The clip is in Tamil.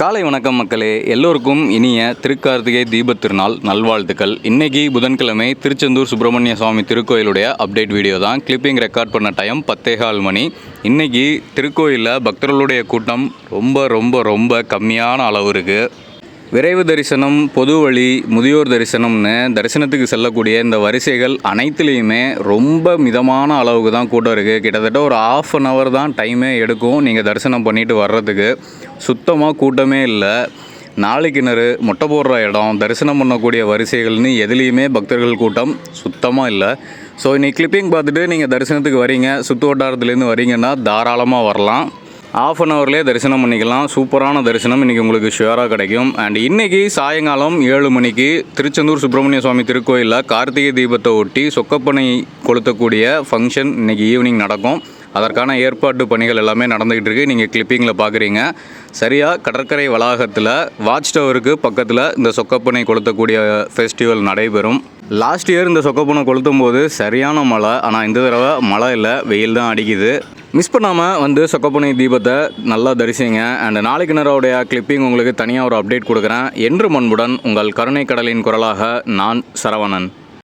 காலை வணக்கம் மக்களே எல்லோருக்கும் இனிய திருக்கார்த்திகை தீபத் திருநாள் நல்வாழ்த்துக்கள். இன்னைக்கு புதன்கிழமை திருச்செந்தூர் சுப்பிரமணிய சுவாமி திருக்கோயிலுடைய அப்டேட் வீடியோ தான். கிளிப்பிங் ரெக்கார்ட் பண்ண டைம் பத்தேகால் மணி. இன்னைக்கு திருக்கோயிலில் பக்தர்களுடைய கூட்டம் ரொம்ப ரொம்ப ரொம்ப கம்மியான அளவு இருக்குது விரைவு தரிசனம் பொது வழி முதியோர் தரிசனம்னு தரிசனத்துக்கு செல்லக்கூடிய இந்த வரிசைகள் அனைத்துலேயுமே ரொம்ப மிதமான அளவுக்கு தான் கூட்டம் இருக்குது கிட்டத்தட்ட ஒரு ஆஃப் அன் ஹவர் தான் டைமே எடுக்கும் நீங்கள் தரிசனம் பண்ணிட்டு வர்றதுக்கு. சுத்தமாக கூட்டமே இல்லை. நாலு கிணறு மொட்டை போடுற இடம் தரிசனம் பண்ணக்கூடிய வரிசைகள்னு எதுலேயுமே பக்தர்கள் கூட்டம் சுத்தமாக இல்லை. ஸோ இன்னைக்கு கிளிப்பிங் பார்த்துட்டு நீங்கள் தரிசனத்துக்கு வரீங்க சுற்று வட்டாரத்துலேருந்து வரீங்கன்னா தாராளமாக வரலாம். ஆஃப் அன் ஹவர்லேயே தரிசனம் பண்ணிக்கலாம். சூப்பரான தரிசனம் இன்றைக்கி உங்களுக்கு ஷுவராக கிடைக்கும். அண்ட் இன்றைக்கி சாயங்காலம் ஏழு மணிக்கு திருச்செந்தூர் சுப்பிரமணிய சுவாமி திருக்கோயிலில் கார்த்திகை தீபத்தை ஒட்டி சொக்கப்பனை கொளுத்தக்கூடிய ஃபங்க்ஷன் இன்றைக்கி ஈவினிங் நடக்கும். அதற்கான ஏற்பாட்டு பணிகள் எல்லாமே நடந்துக்கிட்டு இருக்குது நீங்கள் கிளிப்பிங்கில் பார்க்குறீங்க சரியாக கடற்கரை வளாகத்தில் வாட்ச் டவருக்கு பக்கத்தில் இந்த சொக்கப்பனை கொளுத்தக்கூடிய ஃபெஸ்டிவல் நடைபெறும். லாஸ்ட் இயர் இந்த சொக்கப்பனை கொளுத்தும் போது சரியான மழை. ஆனால் இந்த தடவை மழை இல்லை வெயில் தான் அடிக்குது. மிஸ் பண்ணாமல் வந்து சொக்கப்புனை தீபத்தை நல்லா தரிசிங்க. அண்ட் நாளைக்கு நேரோடைய கிளிப்பிங் உங்களுக்கு தனியாக ஒரு அப்டேட் கொடுக்குறேன். என்று முன்புடன் உங்கள் கருணை கடலின் குரலாக நான் சரவணன்.